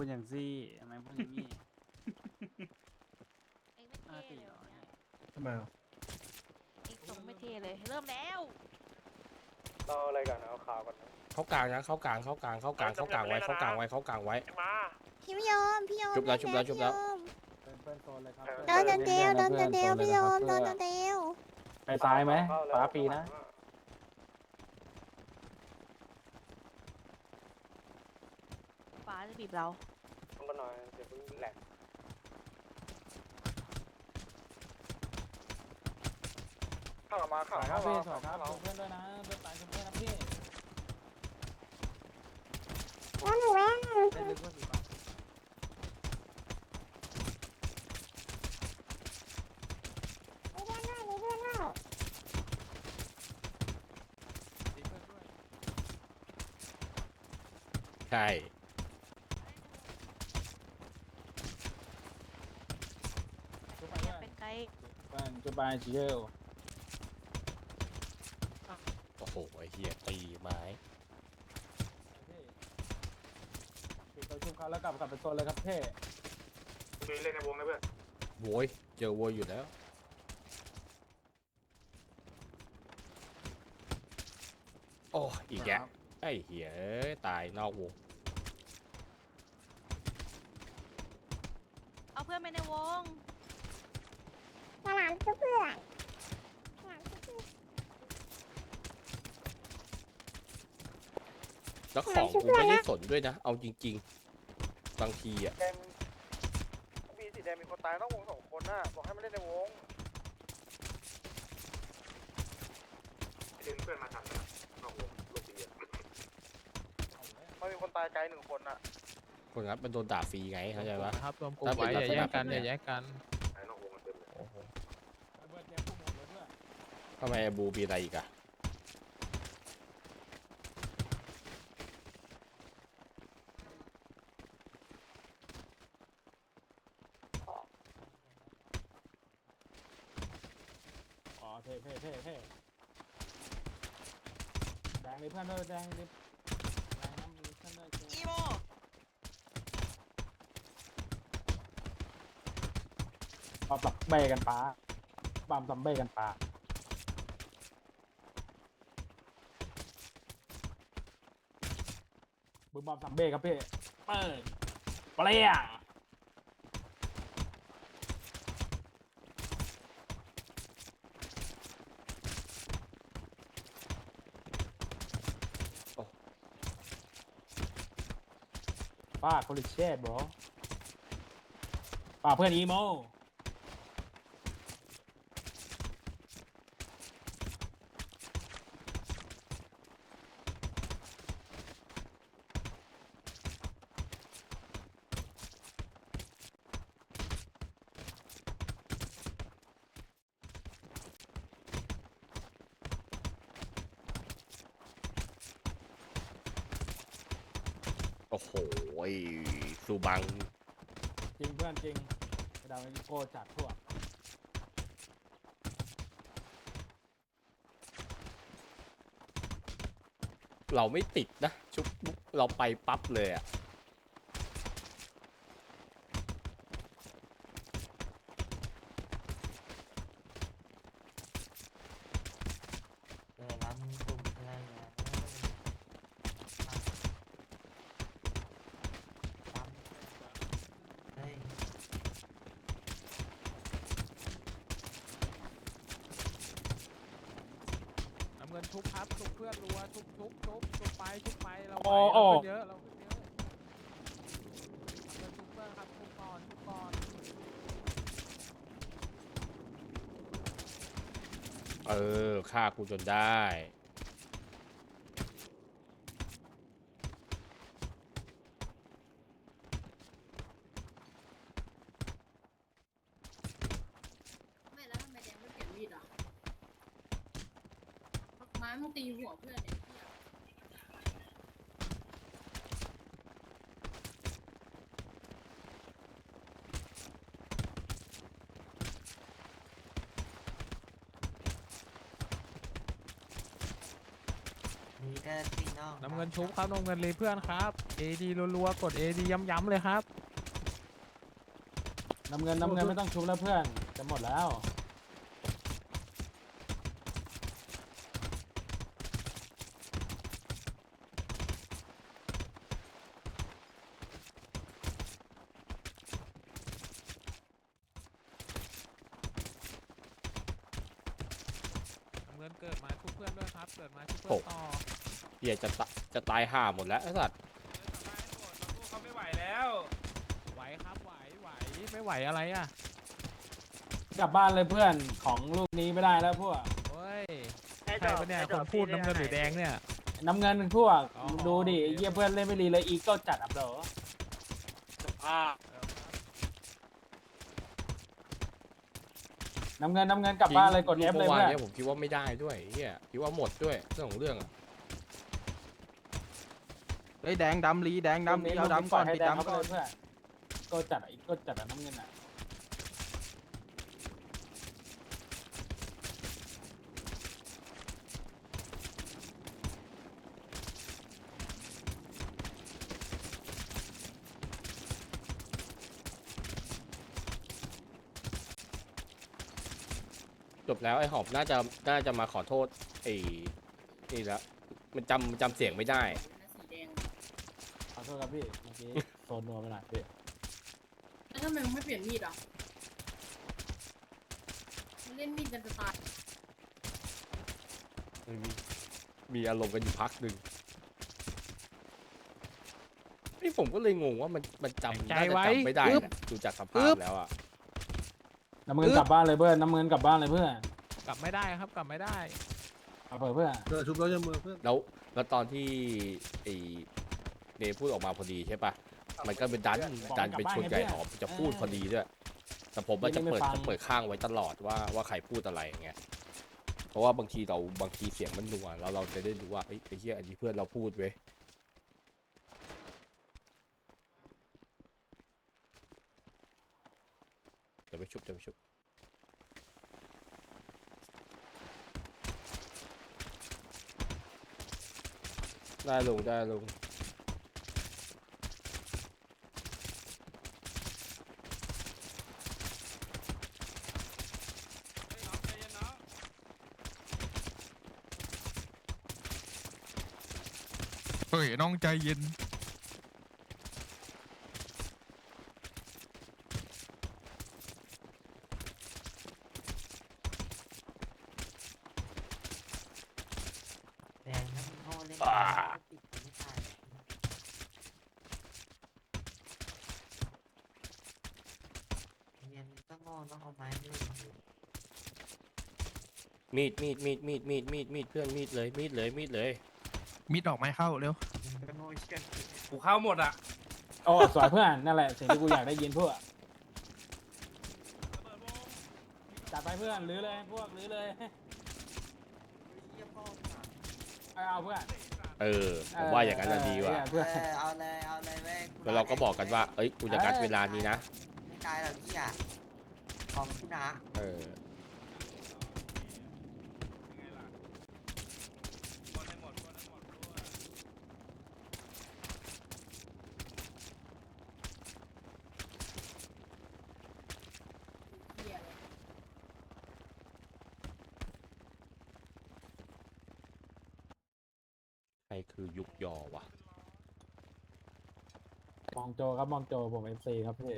พูดอย่างซี่ทำไมพูดอย่างนี้เองไม่ห้าเท่สี่เลยร้อยวันเนี้ยทำไมอะเองส่งไม่เท่เลย เริ่มแล้วเราอะไรกันเอาข่าวก่อนนะเข้ากลางนะเข้ากลางเข้ากลางเข้ากลางเข้ากลางไว้เข้ากลางไว้เข้ากลางไว้ มาพี่โยมพี่โยมชุบแล้วชุบแล้วชุบแล้วเป็นเพื่อนโซนเลยครับโดนโดนเดียวโดนโดนเดียวพี่โยมโดนโดนเดียวไปซ้ายไหมฟ้าปีนะ ฟ้า จะบีบเราต้องกันหน่อยเดี๋ยวเพิ่งแหลกเข้ามาเข้าครัเข้าบมาพี่สวัสดีคเข้ารับมาเพื่อนด้วยนะเพื่อนตายเพื่อนนะพี่แล้วหนูแม่เล่นลึกเพื่อนสีฟ้ามีเพื่อนด้วยมีเพื่อนด้วยตีเพื่อนด้วยใช่ชุบไป อ ด้ ยาว ก ย เป็นไกด์ เพื่อนชุบไปชิเชลโอ้โหไอ้เหี้ยตีไม้ปิดตัวชุบเขาแล้วกลับกลับไปโซนเลยครับเท่คุยเล่นในวงนะเพื่อนโวยเจอโวยอยู่แล้วโอ้อีกแกไอ้เหี้ยเอ้ยตายนอกวงเอาเพื่อนไปในวง ฉลามชุบเพื่อนฉลามชุบเพื่อนแล้วของกูไม่ได้สนด้วยนะ เอาจริง ๆ บางทีอะแดงมีสีแดงมีคนตายนอกวงสองคนน่ะบอกให้มาเล่นในวงดึงเพื่อนมาทันนะนอกวงลูกดีอะมันมีคนตายไกลหนึ่งคนน่ะคนนั้นมันโดนด่าฟรีไงเข้าใจปะ ครับรวมกลุ่ถ้ามเป็นไว้อย่าลักษณะแยกกันแบบเนี้อยย่าแยกกัน ทำไมไอ้บูมีอะไรอีกอะอ๋อเท่เท่เท่เท่แดงเลยเพื่อนด้วยแดงเลยแดงน้ำมีเพื่อนด้วยอีโมปอบสับเบกันป้าบามสับเบกันป้า บึ้มบอมสัมเบครับพี่เปิดเปรี้ยงป้าโคลิเช่บรอป้าเพื่อนอีโม อ้โหสูบัง จริงเพื่อนจริงดาวนิโก้จัดทั่วเราไม่ติดนะชุบปุ๊บเราไปปั๊บเลยอะ น้ำเงิน ทุบครับทุบเพื่อนรัวทุบทุบทุบทุบไปทุบไปเราไหวโอ้เราโอ้ขึ้นเยอะเราขึ้นเยอะน้ำเงินทุบเพื่อนครับทุบก่อนทุบก่อนเออฆ่ากูจนได้ ไม่แล้วทำไมแดงไม่เปลี่ยนมีดอะไม้มันตีหัวเพื่อนเนี่ยมีกจอพี่น้องน้ำเงินชุบครับน้ำเงินรีเพื่อนครับเอดีรัวๆกดเอดีย้ำๆเลยครับ น้ำเงินน้ำเงินไม่ต้องชุบแล้วเพื่อนจะหมดแล้ว น้ำเงินเกิดมาชุบเพื่อนด้วยครับ เกิดมาชุบเพื่อนต่อเหี้ยจะตะจะตายห่าหมดแล้วไอ้สัตว์เขาไม่ไหวแล้ว ไหวครับไหวไหวไม่ไหวอะไรอะกลับบ้านเลยเพื่อนของลูกนี้ไม่ได้แล้วพวกโอ้ยใครปะเนี่ยคนพูดน้ำเงินหรือแดงเนี่ย น้ำเงินพวกอ๋อดูดิไอ้เยี่ยเพื่อนเล่นไม่ดีเลยอีโก้จัดอับเหรอ น้ำเงินน้ำเงินกลับบ้านเลยกดจริ F งเลยมื่อวาเพื่อนนนี้ผมคิดว่าไม่ได้ด้วยเฮียคิดว่าหมดด้วยเรื่องของเรื่องอะเฮ้ยแดงดำลีแดงดำลีเอาดำก่อนให้ปิดแดงดำเข้าก่ไปอนเลยเพื่อนโก้จัดอะอีโก้จัดอะน้ำเงินอะ จบแล้วไอ้หอบน่าจะน่าจะมาขอโทษไอ้นี่แล้วมันจำจำเสียงไม่ได้ สีแดงขอโทษครับพี่เมื่อกี้ โซนนัวไปหน่อยพี่แล้วทำไมมึงไม่เปลี่ยนมีดอะมันเล่นมีดกันจะตายมีมีอารมณ์กันอยู่พักหนึ่งนี่ผมก็เลยงงว่ามันมันจำใจน่าจะไว้จำไม่ได้อึ๊บนะดูจากสภาอึ๊พบแล้วอะ น้ำเงินกลับบ้านเลยเพื่อนน้ำเงินกลับบ้านเลยเพื่อนกลับไม่ได้ครับกลับไม่ได้เอาเปิดเพื่อนเออชุบแล้วจะมือเพื่อนแล้วแล้วตอนที่ไอ้เนพูดออกมาพอดีใช่ปะมันก็เป็นดันดันเป็นชนไก่หอมจะพูดพอดีด้วยแต่ผมว่าจะเปิดจะเปิดข้างไว้ตลอดว่าว่าใครพูดอะไรอย่างเงี้ยเพราะว่าบางทีเราบางทีเสียงมันนัวแล้วเราจะได้รู้ว่าเอ้ยไอ้เหี้ยอันนี้เพื่อนเราพูดเว้ย เดี๋ยวไปชุบเดี๋ยวไปชุบได้ลงได้ลง เฮ้ยน้องใจเย็น แดงน้ำโง่เล่นปิดไม่ตายเนียนก็โง่ ต้องเอาไม้ด้วยมีดมีดมีดมีดมีดมีดมีดเพื่อนมีดเลยมีดเลยมีดเลยมีดออกไม้เข้าเร็วก็โง่เชื่อกูเข้าหมดอะโอ้สวยเพื่อนนั่นแหละสิ่งที่กูอยากได้ยินพวกจัดไปเพื่อนรื้อเลยพวกรื้อเลยเยี่ยพ่อเอาเอาเพื่อนเออผมว่าอย่างนั้นน่ะดีว่ะเออเพื่อนเอาเลยเอาเลยเว้ยแล้วเราก็บอกกันว่า เอ้ยกูจะกัดเวลานี้นะ ไม่ตายหรอกพี่อะ ของพี่นะเออใครคือยุกยอวะ มองโจครับมองโจผมเอฟซีครับพี่